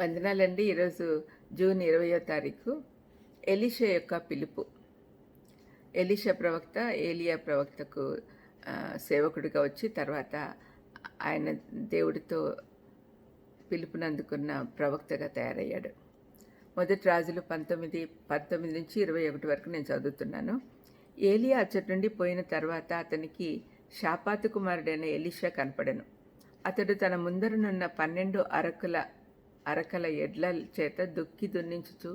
వందనాలండి. ఈరోజు జూన్ ఇరవయో తారీఖు. ఎలిషా యొక్క పిలుపు. ఎలిషా ప్రవక్త ఏలియా ప్రవక్తకు సేవకుడిగా వచ్చి తర్వాత ఆయన దేవుడితో పిలుపునందుకున్న ప్రవక్తగా తయారయ్యాడు. మొదటి రాజులు పంతొమ్మిది పంతొమ్మిది నుంచి ఇరవై ఒకటి వరకు నేను చదువుతున్నాను. ఏలియా అచ్చటి నుండి పోయిన తర్వాత అతనికి షాపాతు కుమారుడైన ఎలిషా కనపడను. అతడు తన ముందరనున్న పన్నెండు అరకుల అరకల ఎడ్ల చేత దుక్కి దున్నించుచు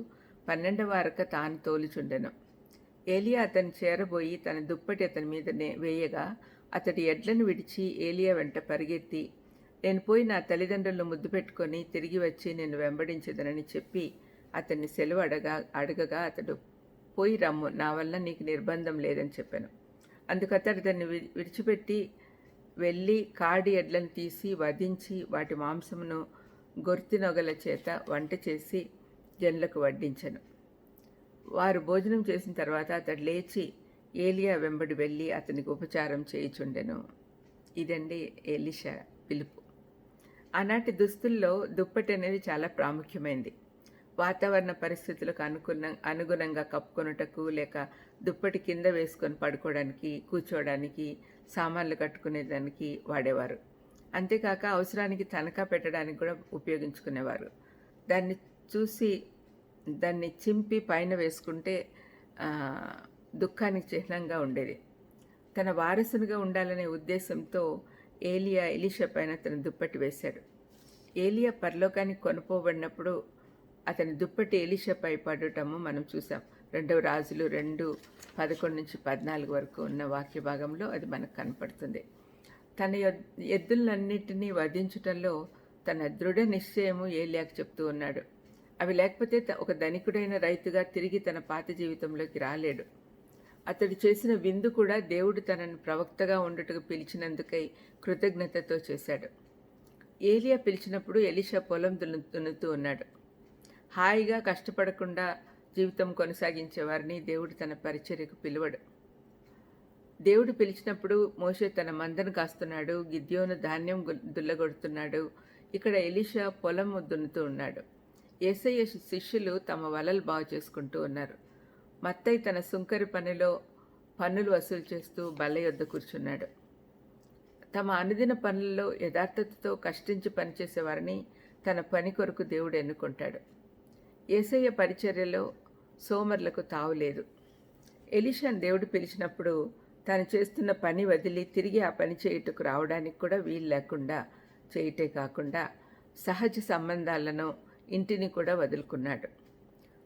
పన్నెండవ అరక తాను తోలుచుండెను. ఏలియా అతని చేరబోయి తన దుప్పటి అతని మీదనే వేయగా అతడి ఎడ్లను విడిచి ఏలియా వెంట పరిగెత్తి నేను పోయి నా తల్లిదండ్రులను ముద్దు పెట్టుకొని తిరిగి వచ్చి నేను వెంబడించదనని చెప్పి అతన్ని సెలవు అడగా అడగగా అతడు పోయి రమ్ము నా వల్ల నీకు నిర్బంధం లేదని చెప్పాను. అందుకు అతడు దాన్ని విడిచిపెట్టి వెళ్ళి కాడి ఎడ్లను తీసి వధించి వాటి మాంసమును గొర్తినొగల చేత వంట చేసి జనులకు వడ్డించను. వారు భోజనం చేసిన తర్వాత అతడు లేచి ఏలియా వెంబడి వెళ్ళి అతనికి ఉపచారం చేయుచుండెను. ఇదండి ఎలిషా పిలుపు. ఆనాటి దుస్తుల్లో దుప్పటి అనేది చాలా ప్రాముఖ్యమైంది. వాతావరణ పరిస్థితులకు అనుకున్న అనుగుణంగా కప్పుకొనుటకు లేక దుప్పటి కింద వేసుకొని పడుకోవడానికి కూర్చోవడానికి సామాన్లు కట్టుకునేదానికి వాడేవారు. అంతేకాక అవసరానికి తనఖా పెట్టడానికి కూడా ఉపయోగించుకునేవారు. దాన్ని చూసి దాన్ని చింపి పైన వేసుకుంటే దుఃఖానికి చిహ్నంగా ఉండేది. తన వారసునిగా ఉండాలనే ఉద్దేశంతో ఏలియా ఎలీషా పైన తన దుప్పటి వేశాడు. ఏలియా పరలోకానికి కొనుపోబడినప్పుడు అతని దుప్పటి ఎలీషాపై పడటము మనం చూసాం రెండవ రాజులు రెండు పదకొండు నుంచి పద్నాలుగు వరకు ఉన్న వాక్య భాగంలో అది మనకు కనపడుతుంది. తన ఎద్దులన్నింటినీ ఎద్దులన్నిటినీ వధించటంలో తన దృఢ నిశ్చయము ఏలియాకు చెప్తూ ఉన్నాడు. అవి లేకపోతే త- ఒక ధనికుడైన రైతుగా తిరిగి తన పాత జీవితంలోకి రాలేడు. అతడు చేసిన విందు కూడా దేవుడు తనను ప్రవక్తగా ఉండుటకు పిలిచినందుకై కృతజ్ఞతతో చేశాడు. ఏలియా పిలిచినప్పుడు ఎలిషా పొలం దున్ను దున్నుతూ ఉన్నాడు. హాయిగా కష్టపడకుండా జీవితం కొనసాగించే వారిని దేవుడు తన పరిచర్యకు పిలువడు. దేవుడు పిలిచినప్పుడు మోషే తన మందను కాస్తున్నాడు గిద్యోను ధాన్యం దుల్లగొడుతున్నాడు. ఇక్కడ ఎలిషా పొలం దున్నుతూ ఉన్నాడు. ఏసయ్య శిష్యులు తమ వలలు బాగు చేసుకుంటూ ఉన్నారు. మత్తయ్య తన సుంకరి పనిలో పన్నులు వసూలు చేస్తూ బల్ల యొద్ద కూర్చున్నాడు. తమ అనుదిన పనులలో యథార్థతతో కష్టించి పనిచేసేవారిని తన పని కొరకు దేవుడు ఎన్నుకుంటాడు. ఏసయ్య పరిచర్యలో సోమర్లకు తావు లేదు ఎలిషాన్ దేవుడు పిలిచినప్పుడు తను చేస్తున్న పని వదిలి తిరిగి ఆ పని చేయుటకు రావడానికి కూడా వీలు లేకుండా చేయుటే కాకుండా సహజ సంబంధాలను ఇంటిని కూడా వదులుకున్నాడు.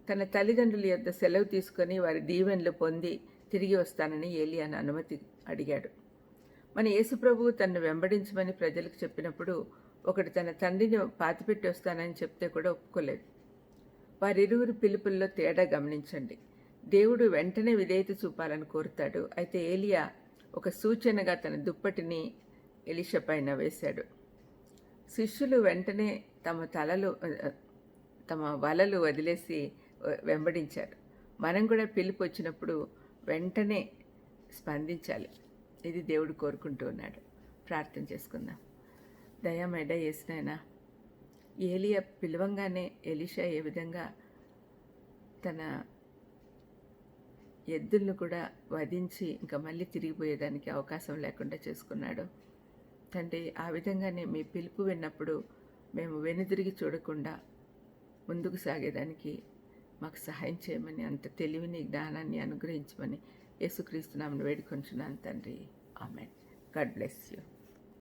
తన తల్లిదండ్రుల యొక్క సెలవు తీసుకొని వారి దీవెనలు పొంది తిరిగి వస్తానని ఏలియాను అనుమతి అడిగాడు. మన యేసుప్రభువు తన్ను వెంబడించమని ప్రజలకు చెప్పినప్పుడు ఒకడు తన తండ్రిని పాతిపెట్టి వస్తానని చెప్తే కూడా ఒప్పుకోలేదు. వారిరువురు పిలుపుల్లో తేడా గమనించండి. దేవుడు వెంటనే విధేయత చూపాలని కోరుతాడు. అయితే ఏలియా ఒక సూచనగా తన దుప్పటిని ఎలిషా పైన వేశాడు. శిష్యులు వెంటనే తమ తలలు తమ వలలు వదిలేసి వెంబడించారు. మనం కూడా పిలుపు వచ్చినప్పుడు వెంటనే స్పందించాలి. ఇది దేవుడు కోరుకుంటూ ఉన్నాడు. ప్రార్థన చేసుకుందాం. దయామేడ చేసినాయనా ఏలియా పిలవంగానే ఎలిషా ఏ విధంగా తన ఎద్దులను కూడా వధించి ఇంకా మళ్ళీ తిరిగిపోయేదానికి అవకాశం లేకుండా చేసుకున్నాడు. తండ్రి ఆ విధంగానే మీ పిలుపు విన్నప్పుడు మేము వెనుదిరిగి చూడకుండా ముందుకు సాగేదానికి మాకు సహాయం చేయమని అంత తెలివిని జ్ఞానాన్ని అనుగ్రహించమని యేసుక్రీస్తు నామను వేడుకొంచున్నాను తండ్రి. ఆమె గాడ్ బ్లెస్ యూ.